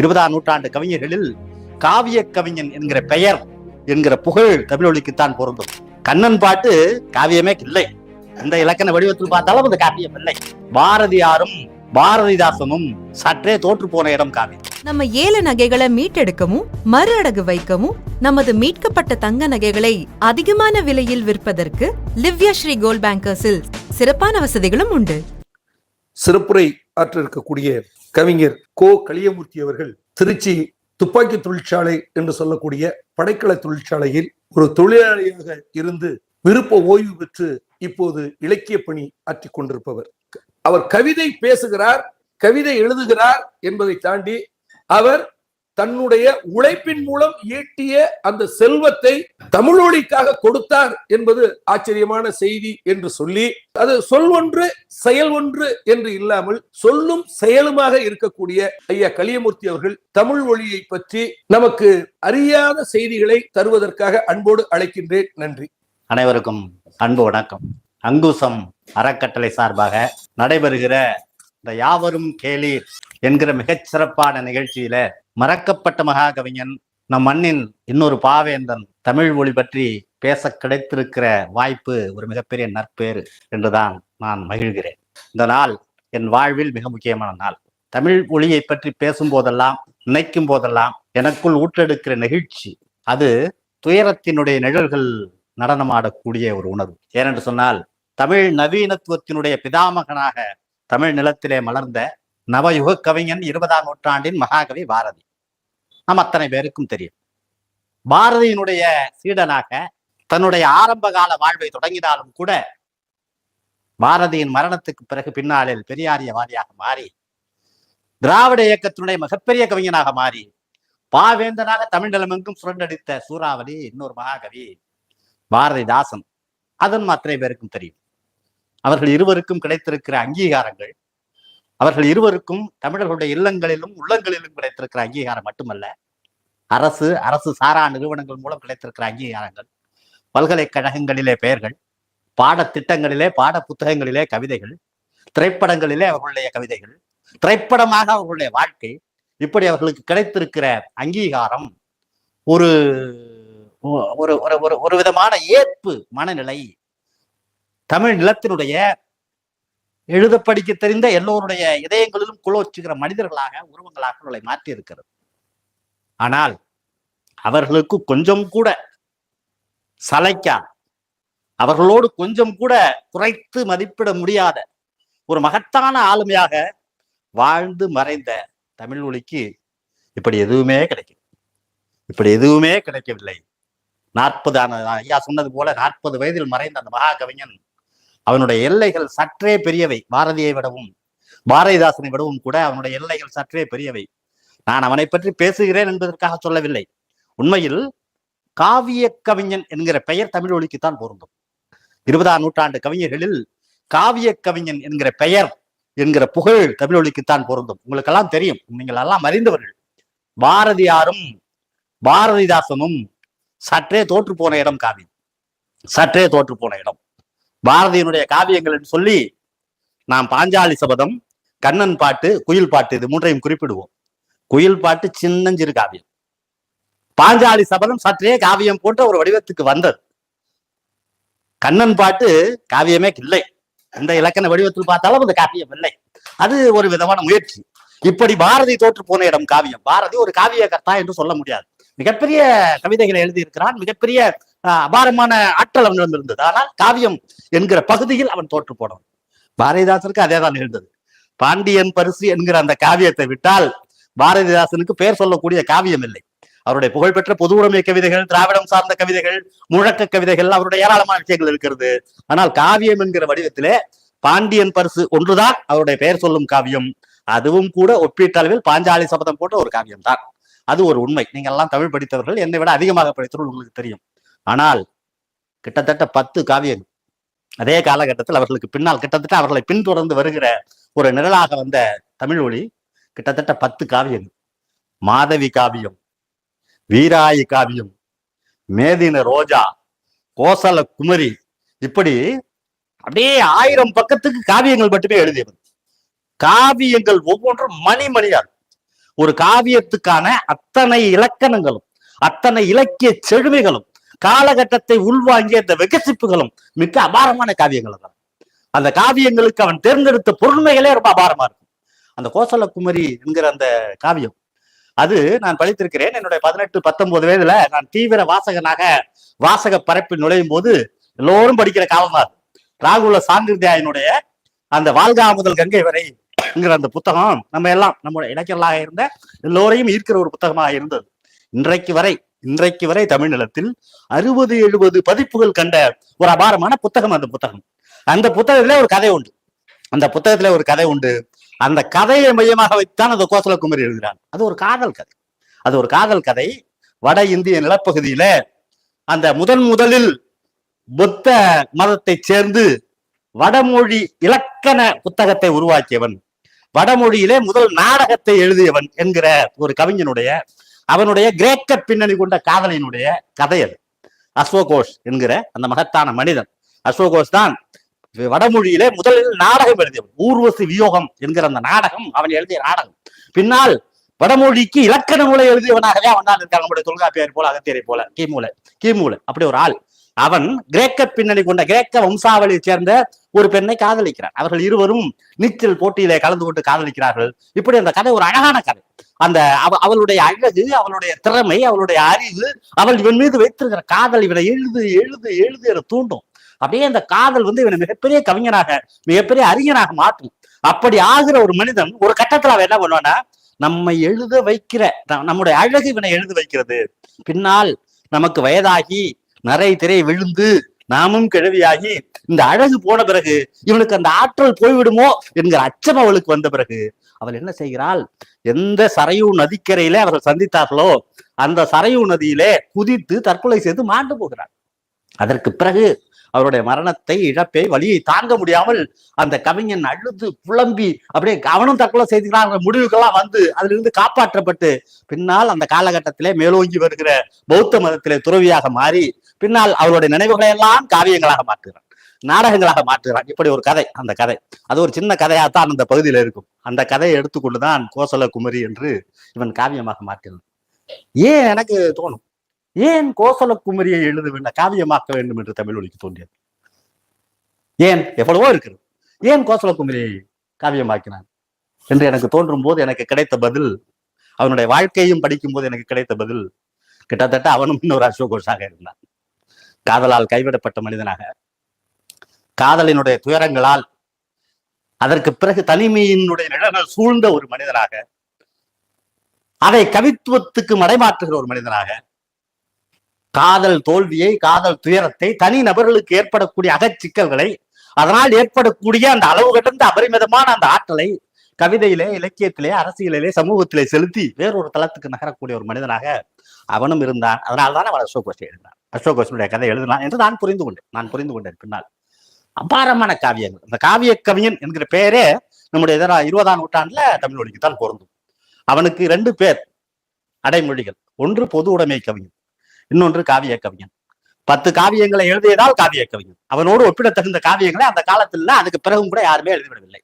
இருபதாம் நூற்றாண்டு கவிஞர்களில் காவிய கவிஞன் என்கிற பெயர் என்கிற புகழ் தமிழொலிக்குத்தான் பொருந்தும். கண்ணன் பாட்டு காவியமே இல்லை. எந்த இலக்கண வடிவத்தில் பார்த்தாலும் அது காவியம் இல்லை. பாரதியாரும் பாரதிதாசனும் சற்றே தோற்று போன இடம் காவியம். நம்ம ஏல நகைகளை மீட்டெடுக்கவும் மறு அடகு வைக்கவும் நமது மீட்கப்பட்ட தங்க நகைகளை அதிகமான விலையில் விற்பதற்கு லிவ்யா ஸ்ரீ கோல்ட் பேங்கர்ஸில் சிறப்பான வசதிகளும் உண்டு. சிறப்புரை ஆற்றிருக்கக்கூடிய கவிஞர் கோ. களியமூர்த்தி அவர்கள் திருச்சி துப்பாக்கி தொழிற்சாலை என்று சொல்லக்கூடிய படைக்கல தொழிற்சாலையில் ஒரு தொழிலாளியாக இருந்து விருப்ப ஓய்வு பெற்று இப்போது இலக்கிய பணி ஆற்றிக் கொண்டிருப்பவர். அவர் கவிதை பேசுகிறார் கவிதை எழுதுகிறார் என்பதை தாண்டி அவர் தன்னுடைய உழைப்பின் மூலம் ஈட்டிய அந்த செல்வத்தை தமிழொழிக்காக கொடுத்தார் என்பது ஆச்சரியமான செய்தி என்று சொல்லி அது சொல் ஒன்று செயல் ஒன்று என்று இல்லாமல் சொல்லும் செயலுமாக இருக்கக்கூடிய ஐயா கலியமூர்த்தி அவர்கள் தமிழ் மொழியை பற்றி நமக்கு அறியாத செய்திகளை தருவதற்காக அன்போடு அழைக்கின்றேன். நன்றி. அனைவருக்கும் அன்பு வணக்கம். அங்குசம் அறக்கட்டளை சார்பாக நடைபெறுகிற இந்த யாவரும் கேளீர் என்கிற மிகச் சிறப்பான நிகழ்ச்சியில மறக்கப்பட்ட மகாகவிஞன் நம் மண்ணின் இன்னொரு பாவேந்தன் தமிழ் மொழி பற்றி பேச கிடைத்திருக்கிற வாய்ப்பு ஒரு மிகப்பெரிய நற்பேறு என்றுதான் நான் மகிழ்கிறேன். இந்த நாள் என் வாழ்வில் மிக முக்கியமான நாள். தமிழ் மொழியை பற்றி பேசும் போதெல்லாம் நினைக்கும் போதெல்லாம் எனக்குள் ஊற்றெடுக்கிற நெகிழ்ச்சி அது துயரத்தினுடைய நிழல்கள் நடனமாடக்கூடிய ஒரு உணர்வு. ஏனென்று சொன்னால் தமிழ் நவீனத்துவத்தினுடைய பிதாமகனாக தமிழ் நிலத்திலே மலர்ந்த நவயுக கவிஞன் இருபதாம் நூற்றாண்டின் மகாகவி பாரதி. நம் அத்தனை பேருக்கும் தெரியும். பாரதியினுடைய சீடனாக தன்னுடைய ஆரம்ப கால வாழ்வை தொடங்கினாலும் கூட பாரதியின் மரணத்துக்கு பிறகு பின்னாளில் பெரியாரியவாதியாக மாறி திராவிட இயக்கத்தினுடைய மிகப்பெரிய கவிஞனாக மாறி பாவேந்தனாக தமிழ்நிலமெங்கும் சுரண்டடித்த சூறாவளி இன்னொரு மகாகவி பாரதிதாசன். அதன் அத்தனை பேருக்கும் தெரியும். அவர்கள் இருவருக்கும் கிடைத்திருக்கிற அங்கீகாரங்கள் அவர்கள் இருவருக்கும் தமிழர்களுடைய இல்லங்களிலும் உள்ளங்களிலும் கிடைத்திருக்கிற அங்கீகாரம் மட்டுமல்ல. அரசு அரசு சாரா நிறுவனங்கள் மூலம் கிடைத்திருக்கிற அங்கீகாரங்கள் பல்கலைக்கழகங்களிலே பெயர்கள் பாடத்திட்டங்களிலே பாட புத்தகங்களிலே கவிதைகள் திரைப்படங்களிலே அவர்களுடைய கவிதைகள் திரைப்படமாக அவர்களுடைய வாழ்க்கை இப்படி அவர்களுக்கு கிடைத்திருக்கிற அங்கீகாரம் ஒரு ஒரு ஒரு ஒரு ஒரு விதமான ஏற்பு மனநிலை தமிழ் நிலத்தினுடைய எழுத படிக்க தெரிந்த எல்லோருடைய இதயங்களிலும் குளோச்சுகிற மனிதர்களாக உருவங்களாக அவர்களை மாற்றி இருக்கிறது ஆனால் அவர்களுக்கு கொஞ்சம் கூட சளைக்கா அவர்களோடு கொஞ்சம் கூட குறைத்து மதிப்பிட முடியாத ஒரு மகத்தான ஆளுமையாக வாழ்ந்து மறைந்த தமிழ் மொழிக்கு இப்படி எதுவுமே கிடைக்கும் இப்படி எதுவுமே கிடைக்கவில்லை. நாற்பது ஐயா சொன்னது போல நாற்பது வயதில் மறைந்த அந்த மகாகவிஞன் அவனுடைய எல்லைகள் சற்றே பெரியவை. பாரதியை விடவும் பாரதிதாசனை விடவும் கூட அவனுடைய எல்லைகள் சற்றே பெரியவை. நான் அவனை பற்றி பேசுகிறேன் என்பதற்காக சொல்லவில்லை. உண்மையில் காவிய கவிஞன் என்கிற பெயர் தமிழ் ஒலிக்குத்தான் பொருந்தும். இருபதாம் நூற்றாண்டு கவிஞர்களில் காவிய கவிஞன் என்கிற பெயர் என்கிற புகழ் தமிழ் ஒலிக்குத்தான் பொருந்தும். உங்களுக்கெல்லாம் தெரியும். நீங்கள் எல்லாம் அறிந்தவர்கள். பாரதியாரும் பாரதிதாசனும் சற்றே தோற்று போன இடம் காவி சற்றே தோற்று போன இடம். பாரதியினுடைய காவியங்கள் என்று சொல்லி நாம் பாஞ்சாலி சபதம் கண்ணன் பாட்டு குயில் பாட்டு இது மூன்றையும் குறிப்பிடுவோம். குயில் பாட்டு சின்னஞ்சிறு காவியம். பாஞ்சாலி சபதம் சற்றே காவியம் போன்ற ஒரு வடிவத்துக்கு வந்தது. கண்ணன் பாட்டு காவியமே இல்லை. அந்த இலக்கண வடிவத்தில் பார்த்தாலும் அது காவியம் இல்லை. அது ஒரு விதமான முயற்சி. இப்படி பாரதி தோற்று போன இடம் காவியம். பாரதி ஒரு காவிய கர்த்தா என்று சொல்ல முடியாது. மிகப்பெரிய கவிதைகளை எழுதியிருக்கிறான். மிகப்பெரிய அபாரமான ஆற்றல் அவனிடம் இருந்தது. ஆனால் காவியம் என்கிற பகுதியில் அவன் தோற்று போனவன் பாரதிதாசனுக்கு அதே தான் இருந்தது பாண்டியன் பரிசு என்கிற அந்த காவியத்தை விட்டால் பாரதிதாசனுக்கு பெயர் சொல்லக்கூடிய காவியம் இல்லை. அவருடைய புகழ்பெற்ற பொது உடைமை கவிதைகள் திராவிடம் சார்ந்த கவிதைகள் முழக்க கவிதைகள் அவருடைய ஏராளமான விஷயங்கள் இருக்கிறது. ஆனால் காவியம் என்கிற வடிவத்திலே பாண்டியன் பரிசு ஒன்றுதான் அவருடைய பெயர் சொல்லும் காவியம். அதுவும் கூட ஒப்பீட்டளவில் பாஞ்சாலி சபதம் போன்ற ஒரு காவியம் தான் அது ஒரு உண்மை. நீங்கள் எல்லாம் தமிழ் படித்தவர்கள் என்னை விட அதிகமாக படித்தவர்கள் உங்களுக்கு தெரியும். ஆனால் கிட்டத்தட்ட பத்து காவியங்கள் அதே காலகட்டத்தில் அவர்களுக்கு பின்னால் கிட்டத்தட்ட அவர்களை பின்தொடர்ந்து வருகிற ஒரு நிரலாக வந்த தமிழ் மொழி கிட்டத்தட்ட பத்து காவியங்கள். மாதவி காவியம் வீராயி காவியம் மேதின ரோஜா கோசல குமரி இப்படி அப்படியே ஆயிரம் பக்கத்துக்கு காவியங்கள் மட்டுமே எழுதியவர். காவியங்கள் ஒவ்வொன்றும் மணி மணியார் ஒரு காவியத்துக்கான அத்தனை இலக்கணங்களும் அத்தனை இலக்கிய செழுமைகளும் காலகட்டத்தை உள்வாங்கிய அந்த விகசிப்புகளும் மிக அபாரமான காவியங்கள் தான் அந்த காவியங்களுக்கு அவன் தேர்ந்தெடுத்த பொருண்மைகளே ரொம்ப அபாரமா இருக்கும். அந்த கோசல குமரி என்கிற அந்த காவியம் அது நான் படித்திருக்கிறேன். என்னுடைய பதினெட்டு பத்தொன்பது வயதுல நான் தீவிர வாசகனாக வாசக பரப்பில் நுழையும் போது எல்லோரும் படிக்கிற காலம் தான் ராகுல சாங்கிருத்தியாயனுடைய அந்த வாழ்கா முதல் கங்கை வரை என்கிற அந்த புத்தகம் நம்ம எல்லாம் நம்முடைய இலக்கியர்களாக இருந்த எல்லோரையும் ஈர்க்கிற ஒரு புத்தகமாக இருந்தது. இன்றைக்கு வரை இன்றைக்கு வரை தமிழ்நிலத்தில் அறுபது எழுபது பதிப்புகள் கண்ட ஒரு அபாரமான புத்தகம் அந்த புத்தகம். அந்த புத்தகத்துல ஒரு கதை உண்டு. அந்த புத்தகத்துல ஒரு கதை உண்டு. அந்த கதையை மையமாக வைத்தான் அந்த கோசலகுமரி எழுதுகிறான். அது ஒரு காதல் கதை. அது ஒரு காதல் கதை. வட இந்திய நிலப்பகுதியில அந்த முதன் முதலில் புத்த மதத்தை சேர்ந்து வடமொழி இலக்கண புத்தகத்தை உருவாக்கியவன். வடமொழியிலே முதல் நாடகத்தை எழுதியவன் என்கிற ஒரு கவிஞனுடைய அவனுடைய கிரேக்க பின்னணி கொண்ட காதலினுடைய கதை அது. அஸ்வகோஷ் என்கிற அந்த மகத்தான மனிதன். அஸ்வகோஷ் தான் வடமொழியிலே முதலில் நாடகம் எழுதியவன். ஊர்வசி வியோகம் என்கிற அந்த நாடகம் அவன் எழுதிய நாடகம். பின்னால் வடமொழிக்கு இலக்கண நூலை எழுதியவனாகவே அவன் தான் இருக்கான். நம்முடைய தொல்காப்பியர் போல அகத்தியரை போல. கிமூல கிமூல. அப்படி ஒரு ஆள். அவன் கிரேக்க பின்னணி கொண்ட கிரேக்க வம்சாவளியை சேர்ந்த ஒரு பெண்ணை காதலிக்கிறான். அவர்கள் இருவரும் நீச்சல் போட்டியிலே கலந்து கொண்டு காதலிக்கிறார்கள். இப்படி அந்த கதை ஒரு அழகான கதை. அந்த அவ- அவளுடைய அழகு அவளுடைய திறமை அவளுடைய அறிவு அவள் இவன் மீது வைத்திருக்கிற காதல் இவனை எழுது எழுது எழுது என தூண்டும். அப்படியே அந்த காதல் வந்து இவனை மிகப்பெரிய கவிஞனாக மிகப்பெரிய அறிஞனாக மாற்றும். அப்படி ஆகிற ஒரு மனிதன் ஒரு கட்டத்துல அவன் என்ன பண்ணுவான்னா நம்மை எழுத வைக்கிற நம்முடைய அழகு இவனை எழுத வைக்கிறது. பின்னால் நமக்கு வயதாகி நரை திரை விழுந்து நாமும் கிழவியாகி இந்த அழகு போன பிறகு இவனுக்கு அந்த ஆற்றல் போய்விடுமோ என்கிற அச்சம் அவளுக்கு வந்த பிறகு அவள் என்ன செய்கிறாள்? எந்த சரையூ நதிக்கரையில அவர்கள் சந்தித்தார்களோ அந்த சரையூ நதியிலே குதித்து தற்கொலை செய்து மாண்டு போகிறாள். அதற்கு பிறகு அவருடைய மரணத்தை இழப்பை வழியை தாங்க முடியாமல் அந்த கவிஞன் அழுது புலம்பி அப்படியே கவனம் தற்கொலை செய்துக்கிறான் அந்த முடிவுக்கெல்லாம் வந்து அதிலிருந்து காப்பாற்றப்பட்டு பின்னால் அந்த காலகட்டத்திலே மேலோங்கி வருகிற பௌத்த மதத்திலே துறவியாக மாறி பின்னால் அவருடைய நினைவுகளை எல்லாம் காவியங்களாக மாற்றுகிறான் நாடகங்களாக மாற்றுகிறான். இப்படி ஒரு கதை அந்த கதை. அது ஒரு சின்ன கதையாத்தான் அந்த பகுதியில இருக்கும். அந்த கதையை எடுத்துக்கொண்டுதான் கோசல குமரி என்று இவன் காவியமாக மாற்றினான். ஏன் எனக்கு தோணும்? ஏன் கோசல குமரியை எழுத வேண்டும் காவியமாக்க வேண்டும் என்று தமிழ் ஒழிக்கு தோன்றியது? ஏன் எவ்வளவோ இருக்கிறது. ஏன் கோசல குமரியை காவியமாக்கினான்? என்று எனக்கு தோன்றும் போது எனக்கு கிடைத்த பதில் அவனுடைய வாழ்க்கையும் படிக்கும் போது எனக்கு கிடைத்த பதில் கிட்டத்தட்ட அவனும் இன்னொரு அசோகோஷாக இருந்தான். காதலால் கைவிடப்பட்ட மனிதனாக. காதலினுடைய துயரங்களால் அதற்கு பிறகு தனிமையினுடைய நிழல்கள் சூழ்ந்த ஒரு மனிதனாக அதை கவித்துவத்துக்கு மடைமாற்றுகிற ஒரு மனிதனாக காதல் தோல்வியை காதல் துயரத்தை தனி நபர்களுக்கு ஏற்படக்கூடிய அகச்சிக்கல்களை அதனால் ஏற்படக்கூடிய அந்த அளவு கடந்த அபரிமிதமான அந்த ஆற்றலை கவிதையிலே இலக்கியத்திலே அரசியலிலே சமூகத்திலே செலுத்தி வேறொரு தளத்துக்கு நகரக்கூடிய ஒரு மனிதனாக அவனும் இருந்தான். அதனால்தான் அவன் அசோகோஷை எழுதினான். அசோகோஷனுடைய கதை எழுதினான் என்று நான் புரிந்து கொண்டேன். நான் புரிந்து கொண்டேன் பின்னால். அபாரமான காவியங்கள். அந்த காவிய கவிஞன் என்கிற பெயரே நம்முடைய இதர- இருபதாம் நூற்றாண்டுல தமிழ் மொழிக்கு தான் பொருந்தும். அவனுக்கு ரெண்டு பேர் அடைமொழிகள். ஒன்று பொது உடைமை கவிஞன். இன்னொன்று காவிய கவிஞன் பத்து காவியங்களை எழுதியதால் காவிய கவிஞன் அவனோடு ஒப்பிடத்தகுந்த காவியங்களை அந்த காலத்துல அதுக்கு பிறகும் கூட யாருமே எழுதிவிடவில்லை.